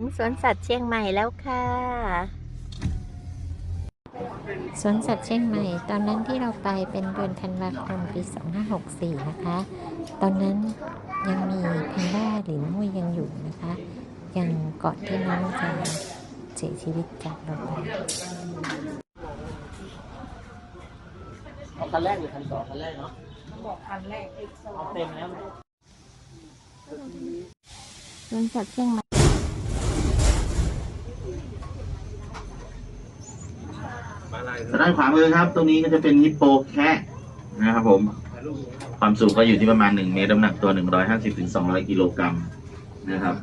ถึงสวนสัตว์เชียงใหม่แล้วค่ะ สวนสัตว์เชียงใหม่ ตอนนั้นที่เราไปเป็นเดือนธันวาคมปี 2564 นะคะ ตอนนั้นยังมีแพนด้าหลินมุ้ยยังอยู่นะคะ ยังเกาะที่น้องจะเสียชีวิตจากเราไปเอาคันแรกหรือคันสองคันแรกเนาะบอกคันแรกเอาเต็มแล้วสวนสัตว์เชียงใหม่ ด้านขวามือครับ ตรงนี้ก็จะเป็นฮิปโปแคะนะครับผม ความสูงก็อยู่ที่ประมาณ 1 เมตรน้ำหนักตัว 150ถึง200 กิโลกรัมนะครับ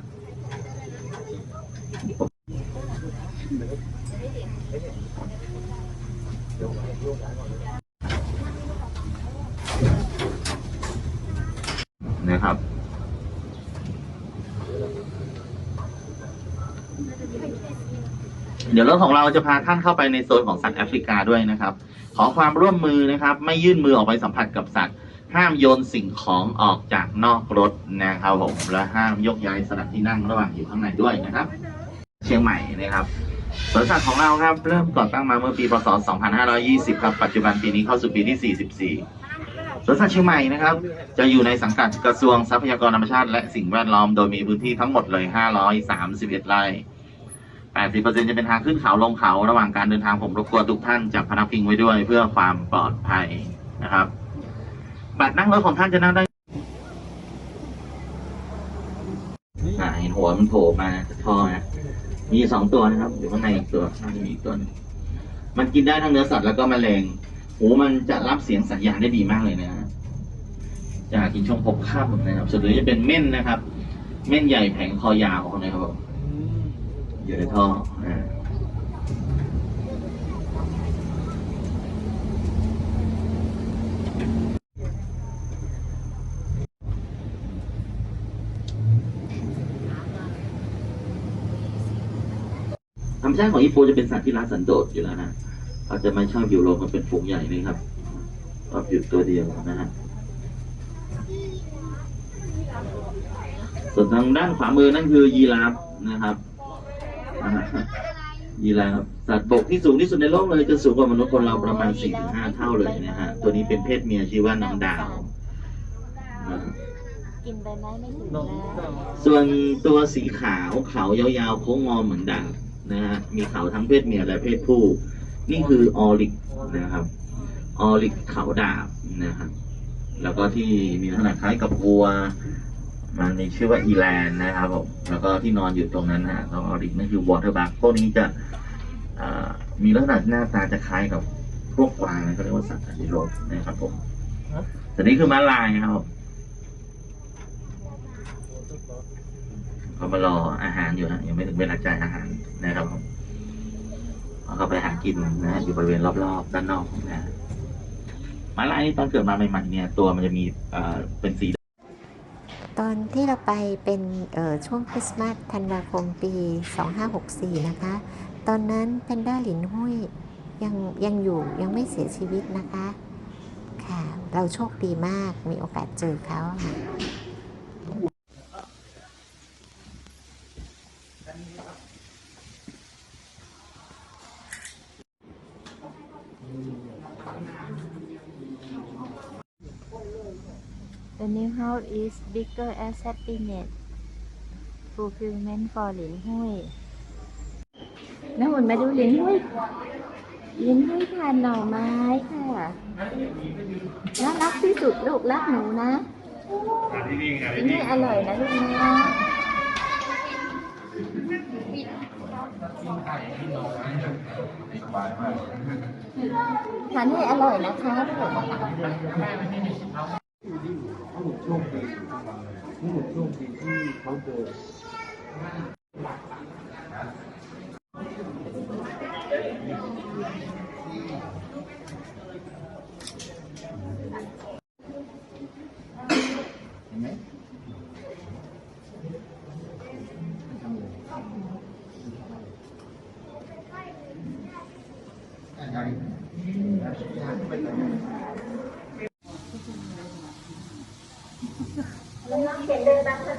นะครับ เดี๋ยวรถของเราจะพาท่านเข้าไปในโซนของสัตว์แอฟริกาด้วยนะครับ ขอความร่วมมือนะครับ ไม่ยื่นมือออกไปสัมผัสกับสัตว์ ห้ามโยนสิ่งของออกจากนอกรถนะครับผม และห้ามยกย้ายสถานที่นั่งระหว่างอยู่ข้างในด้วยนะครับ เชียงใหม่นะครับสวนสัตว์ของเราครับเริ่มก่อตั้งมาเมื่อปีพศ 2520 ครับ ปัจจุบันปีนี้เข้าสู่ปีที่ 44 สวนสัตว์เชียงใหม่นะครับ จะอยู่ในสังกัดกระทรวงทรัพยากรธรรมชาติและสิ่งแวดล้อม โดยมีพื้นที่ทั้งหมดเลย 531 ไร่ 80%จะเป็นทางขึ้นเขาลงเขาระหว่างการเดินทางผมรบกวนทุกท่านจับพนักพิงไว้ด้วย เพื่อความปลอดภัยนะครับบัตรนั่งรถของท่านจะนั่งได้อ่าเห็นหัวมันโผล่มาจากท่อนะมีสองตัวนะครับอยู่ข้างในอีกตัวน่าจะมีอีกตัวนึงมันกินได้ทั้งเนื้อสัตว์แล้วก็แมลงหูมันจะรับเสียงสัญญาณได้ดีมากเลยนะฮะจะกินช่วงพบค่ำนะครับส่วนนี้จะเป็นเม่นนะครับ เม่นใหญ่แผงคอยาวนะครับผม อยู่ในท่อธรรมชาติของฮิปโปจะเป็นสัตว์ที่รักสันโดษอยู่แล้วนะเขาจะไม่ชอบอยู่รวมกันเป็นฝูงใหญ่นี่ครับชอบอยู่ตัวเดียวนะฮะส่วนทางด้านขวามือนั่นคือยีราฟนะครับ ยีราฟสัตว์บกที่สูงที่สุดในโลกเลยจะสูงกว่ามนุษย์คนเราประมาณ4-5เท่าเลยนะฮะ ตัวนี้เป็นเพศเมียชื่อว่าน้องดาวกินใบไม้ไม่ถึงส่วนตัวสีขาวเขายาวๆโค้งงอเหมือนดาบนะฮะมีเขาทั้งเพศเมียและเพศผู้ นี่คือออริกนะครับออริกเขาดาบนะครับแล้วก็ที่มีลักษณะคล้ายกับวัว มันมีชื่อว่าอีแลนด์นะครับผมแล้วก็ที่นอนอยู่ตรงนั้นนะฮะของออริกนั่นคือวอเตอร์บัคพวกนี้จะอ่ามีลักษณะหน้าตาจะคล้ายกับพวกกวางนะเขาเรียกว่าสัตว์อนิโรธนะครับผมแต่นี้คือม้าลายนะครับผมเขามารออาหารอยู่นะยังไม่ถึงเวลาจ่ายอาหารนะครับผมเขาก็ไปหากินนะฮะอยู่บริเวณรอบๆด้านนอกนะฮะม้าลายนี่ตอนเกิดมาใหม่ๆเนี่ย ตัวมันจะมีเอ่อเป็นสี ตอนที่เราไปเป็นช่วงคริสต์มาสธันวาคมปี 2564 นะคะ ตอนนั้นแพนด้าหลินหุ้ยยังยังอยู่ยังไม่เสียชีวิตนะคะ ค่ะ เราโชคดีมากมีโอกาสเจอเขาค่ะ The new house is bigger as happiness fulfillment for หลินหุ้ยน้ำอุ่นมาดูหลินหุ้ยหลินหุ้ยทานหน่อไม้ค่ะน่ารักที่สุดลูกรักหนูนะหลินหุ้ยอร่อยนะลูกนะทานให้อร่อยนะคะลูกทั้งหมด ช่วงปีทั้งหมดช่วงปีที่เขาเจอเห็นไหมยัง Đưa ra.